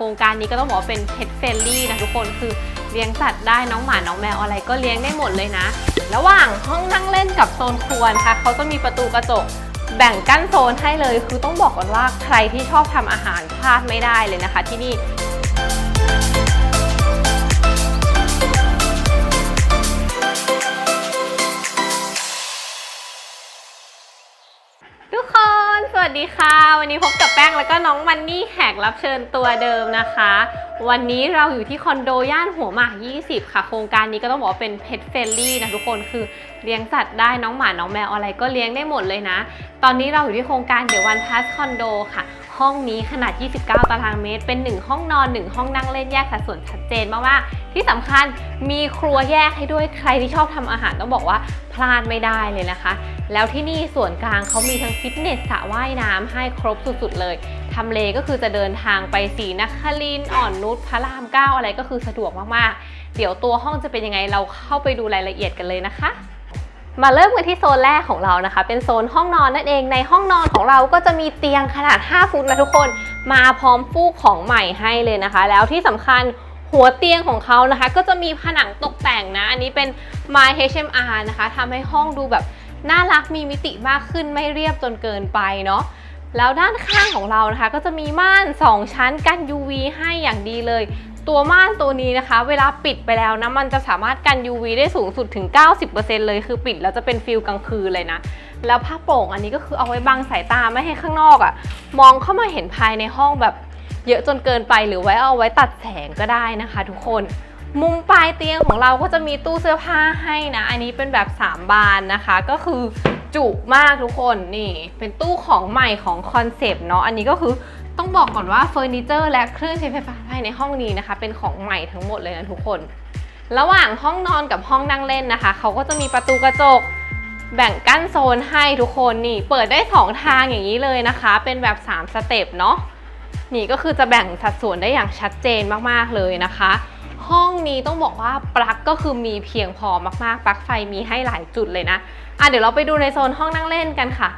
โครงการนี้ก็ต้องบอกว่าเป็น pet friendly นะทุกคนคือเลี้ยงสัตว์ได้น้องหมาน้องแมวอะไรก็เลี้ยงได้หมดเลยนะ ระหว่างห้องนั่งเล่นกับโซนครัวนะคะเขาจะมีประตูกระจกแบ่งกั้นโซนให้เลย คือต้องบอกก่อนว่าใครที่ชอบทำอาหารพลาดไม่ได้เลยนะคะที่นี่ ทุกคน สวัสดีค่ะ วันนี้พบกับแป้งแล้วก็น้องมันนี่แขกรับเชิญตัวเดิมนะคะ วันนี้เราอยู่ที่คอนโดย่านหัวหมาก 20 ค่ะ โครงการนี้ก็ต้องบอกว่าเป็น pet friendly นะทุกคนคือเลี้ยงสัตว์ได้น้องหมา น้องแมวอะไรก็เลี้ยงได้หมดเลยนะ ตอนนี้เราอยู่ที่โครงการเดวันพัสคอนโดค่ะ ห้องนี้ขนาด 29 ตารางเมตร เป็น 1 ห้องนอน 1 ห้องนั่งเล่นแยกสัดส่วนชัดเจนมากๆที่สำคัญมีครัวแยกให้ด้วยใครที่ชอบทำอาหารต้องบอกว่าพลาดไม่ได้เลยนะคะ แล้วที่นี่ส่วนกลางเขามีทั้งฟิตเนสสระว่ายน้ำให้ครบสุดๆเลยทำเลก็คือจะเดินทางไปสีนครินอ่อนนุชพระรามเก้าอะไรก็คือสะดวกมากๆ เดี๋ยวตัวห้องจะเป็นยังไงเราเข้าไปดูรายละเอียดกันเลยนะคะมาเริ่มกันที่โซนแรกของเรานะคะ เป็นโซนห้องนอนนั่นเองในห้องนอนของเราก็จะมีเตียงขนาด 5 ฟุตนะทุกคน มาพร้อมฟูกของใหม่ให้เลยนะคะ แล้วที่สำคัญหัวเตียงของเขานะคะ ก็จะมีผนังตกแต่งนะ อันนี้เป็น My HMR นะคะทำให้ห้องดูแบบ น่ารักมีมิติมากขึ้นไม่เรียบจนเกินไปเนาะแล้วด้านข้างของเรานะคะ ก็จะมีม่าน 2 ชั้นกัน UV ให้อย่างดีเลย ตัวม่านตัวนี้นะคะ เวลาปิดไปแล้วนะมันจะสามารถกัน UV ได้สูงสุดถึง 90%เลยคือปิดแล้วจะเป็นฟิลกลางคืนเลยนะ แล้วผ้าโปร่งอันนี้ก็คือเอาไว้บังสายตาไม่ให้ข้างนอกอะ่ะ มองเข้ามาเห็นภายในห้องแบบเยอะจนเกินไปหรือไว้เอาไว้ตัดแสงก็ได้นะคะ ทุกคน มุมปลายเตียงของเราก็จะมีตู้เสื้อผ้าให้นะ อันนี้เป็นแบบ 3 บานนะคะ ก็คือจุมากทุกคนนี่ เป็นตู้ของใหม่ของคอนเซปต์เนาะ อันนี้ก็คือต้องบอกก่อนว่าเฟอร์นิเจอร์และเครื่องใช้ไฟฟ้าภายในห้องนี้นะคะ เป็นของใหม่ทั้งหมดเลยนะทุกคน ระหว่างห้องนอนกับห้องนั่งเล่นนะคะ เขาก็จะมีประตูกระจกแบ่งกั้นโซนให้ทุกคนนี่ เปิดได้ 2 ทางอย่างนี้เลยนะคะ เป็นแบบ 3 สเต็ปเนาะนี่ก็คือจะแบ่งสัดส่วนได้อย่างชัดเจนมากๆเลยนะคะ ห้องนี้ต้องบอกว่าปลั๊กก็คือมีเพียงพอมากๆ ปลั๊กไฟมีให้หลายจุดเลยนะ อะเดี๋ยวเราไปดูในโซนห้องนั่งเล่นกันค่ะ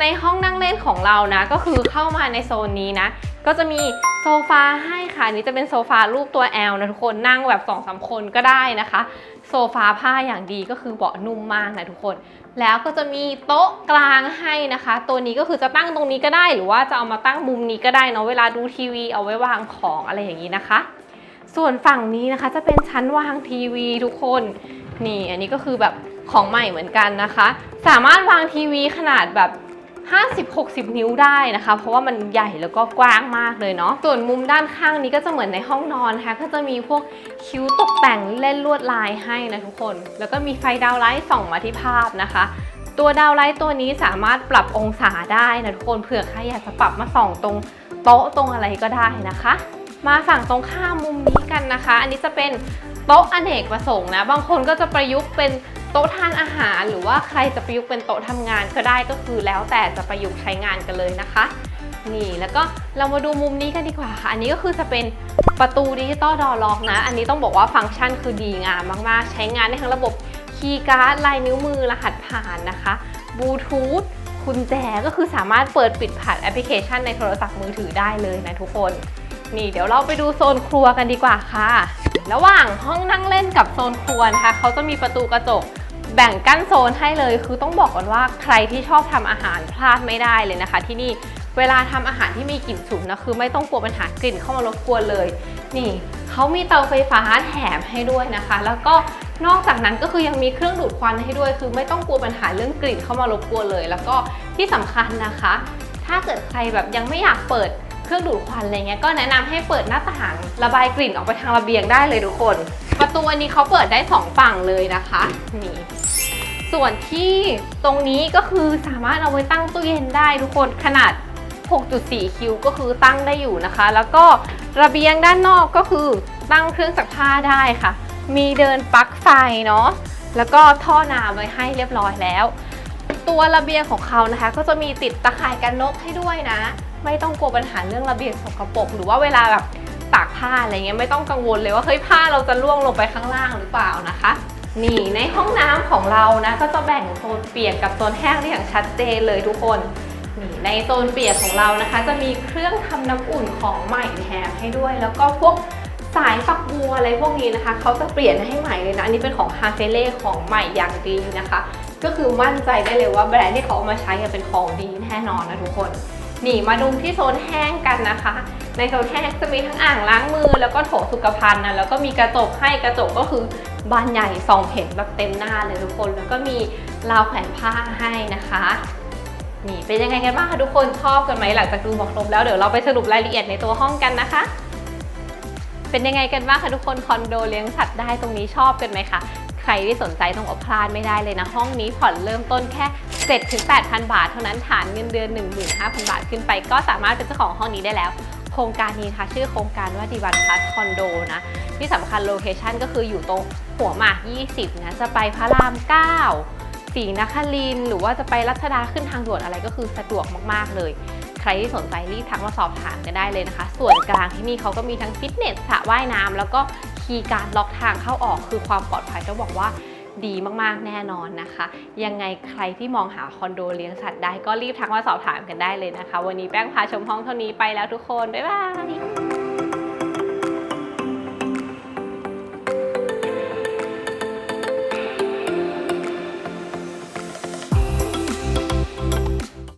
ในห้องนั่งเล่นของเรานะ ก็คือเข้ามาในโซนนี้นะ ก็จะมีโซฟาให้ค่ะนี้จะเป็นโซฟารูปตัว L นะทุกคนนั่งแบบ2อสคนก็ได้นะคะ โซฟาผ้าอย่างดีก็คือเบาะนุ่มมากนะทุกคน แล้วก็จะมีโต๊ะกลางให้นะคะ ตัวนี้ก็คือจะตั้งตรงนี้ก็ได้ หรือว่าจะเอามาตั้งมุมนี้ก็ได้เนาะเวลาดูทีวีเอาไว้วางของอะไรอย่างนี้นะคะ ส่วนฝั่งนี้นะคะจะเป็นชั้นวางทีวีทุกคน นี่อันนี้ก็คือแบบของใหม่เหมือนกันนะคะ สามารถวางทีวีขนาดแบบ50-60 นิ้วได้นะคะ เพราะว่ามันใหญ่แล้วก็กว้างมากเลยเนาะส่วนมุมด้านข้างนี้ก็จะเหมือนในห้องนอนนะคะก็จะมีพวกคิ้วตกแต่งเล่นลวดลายให้นะทุกคน แล้วก็มีไฟดาวไลท์ส่องมาที่ภาพนะคะ ตัวดาวไลท์ตัวนี้สามารถปรับองศาได้นะทุกคนเผื่อใครอยากจะปรับมาส่องตรงโต๊ะตรงอะไรก็ได้นะคะ มาฝั่งตรงข้ามมุมนี้กันนะคะ อันนี้จะเป็นโต๊ะอเนกประสงค์นะ บางคนก็จะประยุกต์เป็นโต๊ะทานอาหาร หรือว่าใครจะประยุกต์เป็นโต๊ะทำงานก็ได้ก็คือแล้วแต่จะประยุกต์ใช้งานกันเลยนะคะ นี่แล้วก็เรามาดูมุมนี้กันดีกว่าค่ะ อันนี้ก็คือจะเป็นประตูดิจิตอลดอล็อกนะ อันนี้ต้องบอกว่าฟังก์ชันคือดีงามมากๆ ใช้งานได้ทั้งระบบคีย์การ์ดลายนิ้วมือรหัสผ่านนะคะบลูทูธกุญแจก็คือสามารถเปิดปิดผ่านแอปพลิเคชันในโทรศัพท์มือถือได้เลยนะทุกคน นี่เดี๋ยวเราไปดูโซนครัวกันดีกว่าค่ะ ระหว่างห้องนั่งเล่นกับโซนครัวนะคะเขาจะมีประตูกระจกแบ่งกั้นโซนให้เลย คือต้องบอกก่อนว่าใครที่ชอบทำอาหารพลาดไม่ได้เลยนะคะ ที่นี่เวลาทำอาหารที่มีกลิ่นฉุนนะคือไม่ต้องกลัวปัญหากลิ่นเข้ามารบกวนเลย นี่เขามีเตาไฟฟ้าแถมให้ด้วยนะคะ แล้วก็นอกจากนั้นก็คือยังมีเครื่องดูดควันให้ด้วย คือไม่ต้องกลัวปัญหาเรื่องกลิ่นเข้ามารบกวนเลย แล้วก็ที่สำคัญนะคะ ถ้าเกิดใครแบบยังไม่อยากเปิด เครื่องดูดควันอะไรเงี้ยก็แนะนำให้เปิดหน้าต่างระบายกลิ่นออกไปทางระเบียงได้เลยทุกคน ประตูอันนี้เขาเปิดได้สองฝั่งเลยนะคะนี่ส่วนที่ตรงนี้ก็คือสามารถเอาไว้ตั้งตู้เย็นได้ทุกคนขนาด 6.4 คิวก็คือตั้งได้อยู่นะคะ แล้วก็ระเบียงด้านนอกก็คือตั้งเครื่องซักผ้าได้ค่ะ มีเดินปลั๊กไฟเนาะแล้วก็ท่อน้ำไว้ให้เรียบร้อยแล้ว ตัวระเบียงของเขานะคะ ก็จะมีติดตะข่ายกันนกให้ด้วยนะ ไม่ต้องกลัวปัญหาเรื่องระเบียงสกปรกหรือว่าเวลาแบบตากผ้าอะไรเงี้ยไม่ต้องกังวลเลยว่าเฮ้ยผ้าเราจะล่วงลงไปข้างล่างหรือเปล่านะคะ นี่ในห้องน้ำของเรานะก็จะแบ่งโซนเปียกกับโซนแห้งได้อย่างชัดเจนเลยทุกคนนี่ในโซนเปียกของเรานะคะ จะมีเครื่องทำน้ำอุ่นของใหม่แถมให้ด้วย แล้วก็พวกสายฝักบัวอะไรพวกนี้นะคะเขาจะเปลี่ยนให้ใหม่เลยนะอันนี้เป็นของฮาเฟเล่ของใหม่อย่างดีนะคะ ก็คือมั่นใจได้เลยว่าแบรนด์ที่เขาเอามาใช้อะเป็นของดีแน่นอนนะทุกคน นี่มาดูที่โซนแห้งกันนะคะ ในโซนแห้งจะมีทั้งอ่างล้างมือ แล้วก็โถสุขภัณฑ์นะแล้วก็มีกระจกให้กระจกก็คือบานใหญ่สองเห็นแบบเต็มหน้าเลยทุกคน แล้วก็มีราวแขวนผ้าให้นะคะนี่เป็นยังไงกันบ้างคะทุกคนชอบกันไหมหลังจากดูมาครบแล้วเดี๋ยวเราไปสรุปรายละเอียดในตัวห้องกันนะคะ เป็นยังไงกันบ้างคะทุกคนคอนโดเลี้ยงสัตว์ได้ตรงนี้ชอบกันไหมคะ ใครที่สนใจต้องอพลาดไม่ได้เลยนะ ห้องนี้ผ่อนเริ่มต้นแค่ 7-8,000 บาท เท่านั้นฐานเงินเดือน 15,000 บาทขึ้นไป ก็สามารถเป็นเจ้าของห้องนี้ได้แล้ว โครงการนี้ค่ะ ชื่อโครงการว่าดีวันพลัสคอนโดนะที่สำคัญโลเคชันก็คืออยู่ตรงหัวหมาก 20 นะ จะไปพระราม 9 สีนครินหรือว่าจะไปรัชดาขึ้นทางด่วนอะไรก็คือสะดวกมากๆเลย ใครที่สนใจรีบทักมาสอบถามกันได้เลยนะคะ ส่วนกลางที่นี่เขาก็มีทั้งฟิตเนสสระว่ายน้ำแล้วก็ คีย์การล็อกทางเข้าออกคือความปลอดภัยต้องบอกว่าดีมากๆแน่นอนนะคะ ยังไงใครที่มองหาคอนโดเลี้ยงสัตว์ได้ก็รีบทักมาสอบถามกันได้เลยนะคะ วันนี้แป้งพาชมห้องเท่านี้ไปแล้วทุกคน บ๊ายบาย